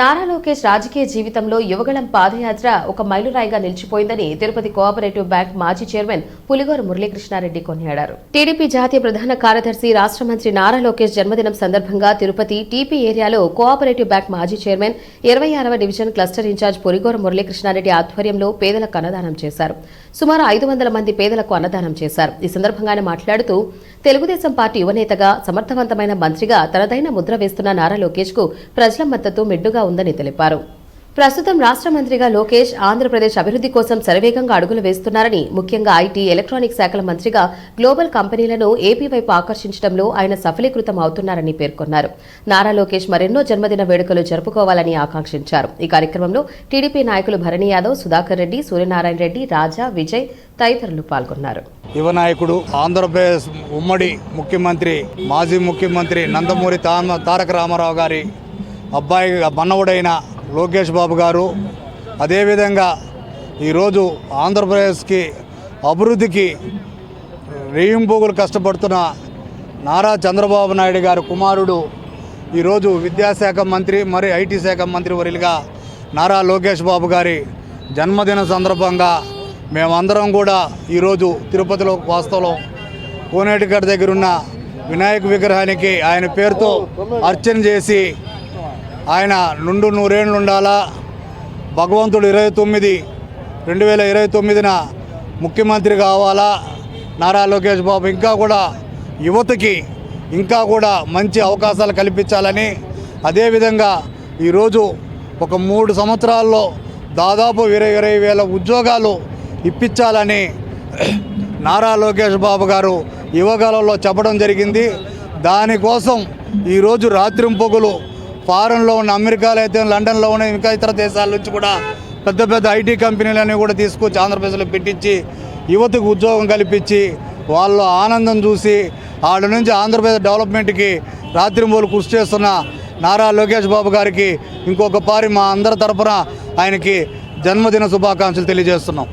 నారా లోకేష్ రాజకీయ జీవితంలో యువగళం పాదయాత్ర ఒక మైలురాయిగా నిలిచిపోయిందని తిరుపతి కోఆపరేటివ్ బ్యాంక్ మాజీ చైర్మన్ పులిగోరు మురళీకృష్ణారెడ్డి కొనియాడారు. టీడీపీ జాతీయ ప్రధాన కార్యదర్శి రాష్ట్ర మంత్రి నారా లోకేష్ జన్మదినం సందర్భంగా తిరుపతి టీపీ ఏరియాలో కోఆపరేటివ్ బ్యాంక్ మాజీ చైర్మన్ ఇరవై ఆరవ division cluster incharge Puligoru Muralikrishnareddy ఆధ్వర్యంలో పేదలకు అన్నదానం చేశారు. సుమారు ఐదు వందల మంది పేదలకు అన్నదానం చేశారు. ఈ సందర్భంగా ఆయన మాట్లాడుతూ తెలుగుదేశం పార్టీ యువనేతగా సమర్థవంతమైన మంత్రిగా తనదైన ముద్ర వేస్తున్న నారా లోకేష్కు ప్రజల మద్దతు మెడ్డుగా ఉందని తెలిపారు. ప్రస్తుతం రాష్ట్ర మంత్రిగా లోకేష్ ఆంధ్రప్రదేశ్ అభివృద్ధి కోసం శరవేగంగా అడుగులు వేస్తున్నారని ముఖ్యంగా ఐటీ ఎలక్ట్రానిక్ శాఖల మంత్రిగా గ్లోబల్ కంపెనీలను ఏపీ వైపు ఆకర్షించడంలో ఆయన సఫలీకృతం అవుతున్నారని పేర్కొన్నారు. నారా లోకేష్ మరెన్నో జన్మదిన వేడుకలు జరుపుకోవాలని ఆకాంక్షించారు. ఈ కార్యక్రమంలో టీడీపీ నాయకులు భరణి యాదవ్ సుధాకర్ రెడ్డి సూర్యనారాయణ రెడ్డి రాజా విజయ్ తదితరులు పాల్గొన్నారు. యువ నాయకుడు ఆంధ్రప్రదేశ్ ఉమ్మడి ముఖ్యమంత్రి మాజీ ముఖ్యమంత్రి నందమూరి తారక రామారావు గారి అబ్బాయి మన్నవుడైన లోకేష్ బాబు గారు అదేవిధంగా ఈరోజు ఆంధ్రప్రదేశ్కి అభివృద్ధికి రేయింపోగులు కష్టపడుతున్న నారా చంద్రబాబు నాయుడు గారి కుమారుడు ఈరోజు విద్యాశాఖ మంత్రి మరి ఐటీ శాఖ మంత్రి వర్యులుగా నారా లోకేష్ బాబు గారి జన్మదిన సందర్భంగా మేమందరం కూడా ఈరోజు తిరుపతిలో వాస్తవం కోనేటిగడ్ దగ్గరున్న వినాయక విగ్రహానికి ఆయన పేరుతో అర్చన చేసి ఆయన నుండు నూరేళ్ళు ఉండాలా? భగవంతుడు ఇరవై తొమ్మిది రెండు వేల ఇరవై తొమ్మిదిన ముఖ్యమంత్రి కావాలా? నారా లోకేష్ బాబు ఇంకా కూడా యువతకి ఇంకా కూడా మంచి అవకాశాలు కల్పించాలని. అదేవిధంగా ఈరోజు ఒక మూడు సంవత్సరాల్లో దాదాపు ఇరవై ఇరవై వేల ఉద్యోగాలు ఇప్పించాలని నారా లోకేష్ బాబు గారు యువకాలంలో చెప్పడం జరిగింది. దానికోసం ఈరోజు రాత్రింపొగులు ఫారెన్లో ఉన్న అమెరికాలో అయితే లండన్లో ఉన్న ఇంకా ఇతర దేశాల నుంచి కూడా పెద్ద పెద్ద ఐటీ కంపెనీలన్నీ కూడా తీసుకొచ్చి ఆంధ్రప్రదేశ్లో పెట్టించి యువతకు ఉద్యోగం కల్పించి వాళ్ళ ఆనందం చూసి ఆడ నుంచి ఆంధ్రప్రదేశ్ డెవలప్మెంట్కి రాత్రింబోలు కృషి చేస్తున్న నారా లోకేష్ బాబు గారికి ఇంకొక పారి మా అందరి తరపున ఆయనకి జన్మదిన శుభాకాంక్షలు తెలియజేస్తున్నాం.